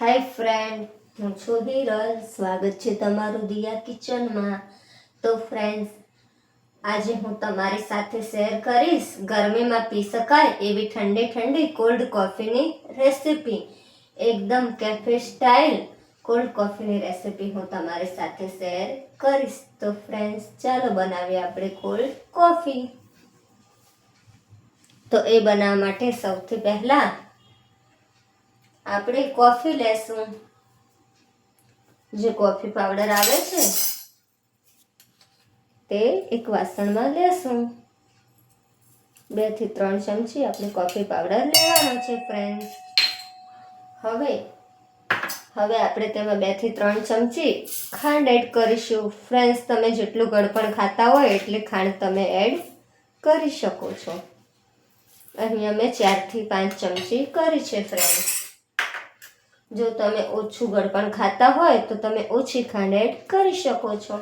હાય friend, હું છું હિરલ. સ્વાગત છે તમારું દિયા કિચનમાં. તો ફ્રેન્ડ્સ, આજે હું તમારી સાથે શેર કરીશ ગરમીમાં પી શકાય એવી ઠંડી ઠંડી કોલ્ડ કોફીની રેસિપી. એકદમ કેફે સ્ટાઇલ કોલ્ડ કોફીની રેસિપી હું તમારી સાથે શેર કરીશ. તો ફ્રેન્ડ્સ, ચાલો બનાવીએ આપણે કોલ્ડ કોફી. તો એ બનાવવા માટે સૌથી પહેલાં આપણે કોફી લેશું. જે કોફી પાવડર આવે છે, તે એક વાસણમાં લેશું. બેથી ત્રણ ચમચી આપણે કોફી પાવડર લેવાનો છે ફ્રેન્ડ હવે હવે આપણે તેમાં બેથી ત્રણ ચમચી ખાંડ એડ કરીશું. ફ્રેન્ડ્સ તમે જેટલું ગળપણ ખાતા હોય એટલે ખાંડ તમે એડ કરી શકો છો. અહીંયા મેં ચારથી પાંચ ચમચી કરી છે ફ્રેન્ડ્સ જો તમે ઓછું ગળપણ ખાતા હોય તો તમે ઓછી ખાંડ એડ કરી શકો છો.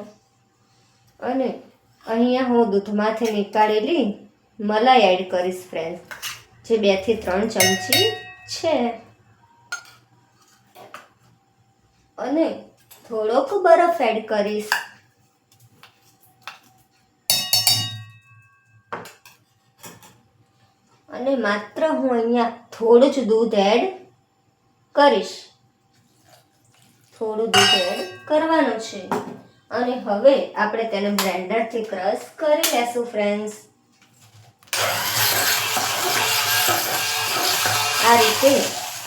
અને અહીંયા હું દૂધમાંથી નીકાળેલી મલાઈ એડ કરીશ ફ્રેન્ડ જે બેથી ત્રણ ચમચી છે. અને થોડોક બરફ એડ કરીશ. અને માત્ર હું અહીંયા થોડું જ દૂધ એડ કરીશ. થોડું દૂધ કરવાનું છે. અને હવે આપણે તેને બ્લેન્ડરથી ક્રશ કરી લેશું ફ્રેન્ડ્સ આ રીતે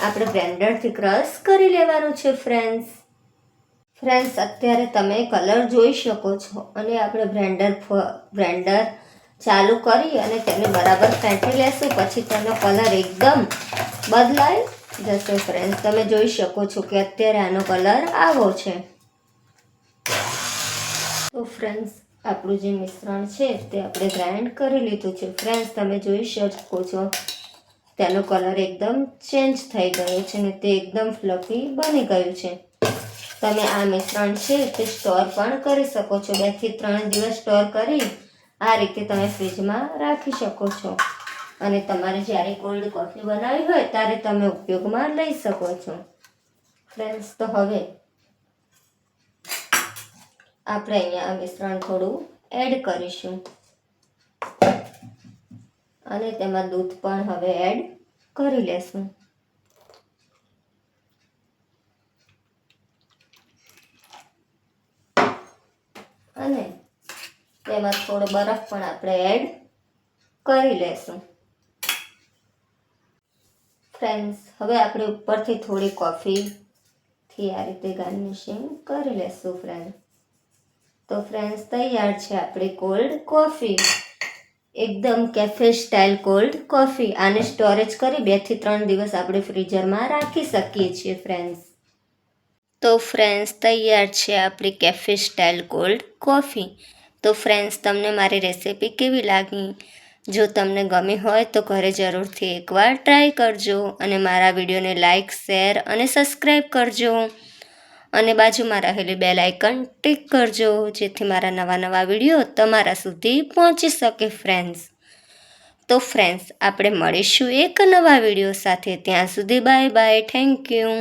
આપણે બ્લેન્ડરથી ક્રશ કરી લેવાનું છે ફ્રેન્ડ્સ ફ્રેન્ડ્સ અત્યારે તમે કલર જોઈ શકો છો. અને આપણે બ્લેન્ડર બ્લેન્ડર ચાલુ કરી અને તેને બરાબર ફેંટી લેશું. પછી તેનો કલર એકદમ બદલાય જશે ફ્રેન્ડ્સ તમે જોઈ શકો છો કે અત્યારે આનો કલર આવો છે. તો ફ્રેન્ડ્સ આપણું જે મિશ્રણ છે તે આપણે ગ્રાઇન્ડ કરી લીધું છે. ફ્રેન્ડ્સ તમે જોઈ શકો છો તેનો કલર એકદમ ચેન્જ થઈ ગયો છે ને તે એકદમ ફ્લફી બની ગયું છે. તમે આ મિશ્રણ છે તે સ્ટોર પણ કરી શકો છો. બેથી ત્રણ દિવસ સ્ટોર કરી આ રીતે તમે ફ્રીજમાં રાખી શકો છો. અને તમારે જ્યારે કોલ્ડ કોફી બનાવી હોય, ત્યારે તમે ઉપયોગમાં લઈ શકો છો. ફ્રેન્ડ્સ તો હવે આપણે અહીંયા આ મિશ્રણ થોડું એડ કરીશું. અને તેમાં દૂધ પણ હવે એડ કરી લેશું. અને તેમાં થોડો બરફ પણ આપણે એડ કરી લેશું. ફ્રેન્ડ્સ હવે આપણે ઉપરથી થોડી કોફીથી આ રીતે ગાર્નિશિંગ કરી લેશું ફ્રેન્ડ તો ફ્રેન્ડ્સ તૈયાર છે આપણી કોલ્ડ કોફી એકદમ કેફે સ્ટાઇલ કોલ્ડ કોફી આને સ્ટોરેજ કરી બેથી ત્રણ દિવસ આપણે ફ્રીઝરમાં રાખી શકીએ છીએ ફ્રેન્ડ્સ તો ફ્રેન્ડ્સ તૈયાર છે આપણી કેફે સ્ટાઇલ કોલ્ડ કોફી તો ફ્રેન્ડ્સ તમને મારી રેસિપી કેવી લાગી? જો તમને ગમી હોય તો ઘરે જરૂરથી એકવાર ટ્રાય કરજો અને મારા વિડીયોને લાઇક શેર અને સબસ્ક્રાઈબ કરજો. અને બાજુમાં રહેલી બેલ આઇકન ટિક કરજો, જેથી મારા નવા નવા વીડિયો તમારા સુધી પહોંચી શકે ફ્રેન્ડ્સ તો ફ્રેન્ડ્સ આપણે મળીશું એક નવા વીડિયો સાથે. ત્યાં સુધી બાય બાય થેન્ક યુ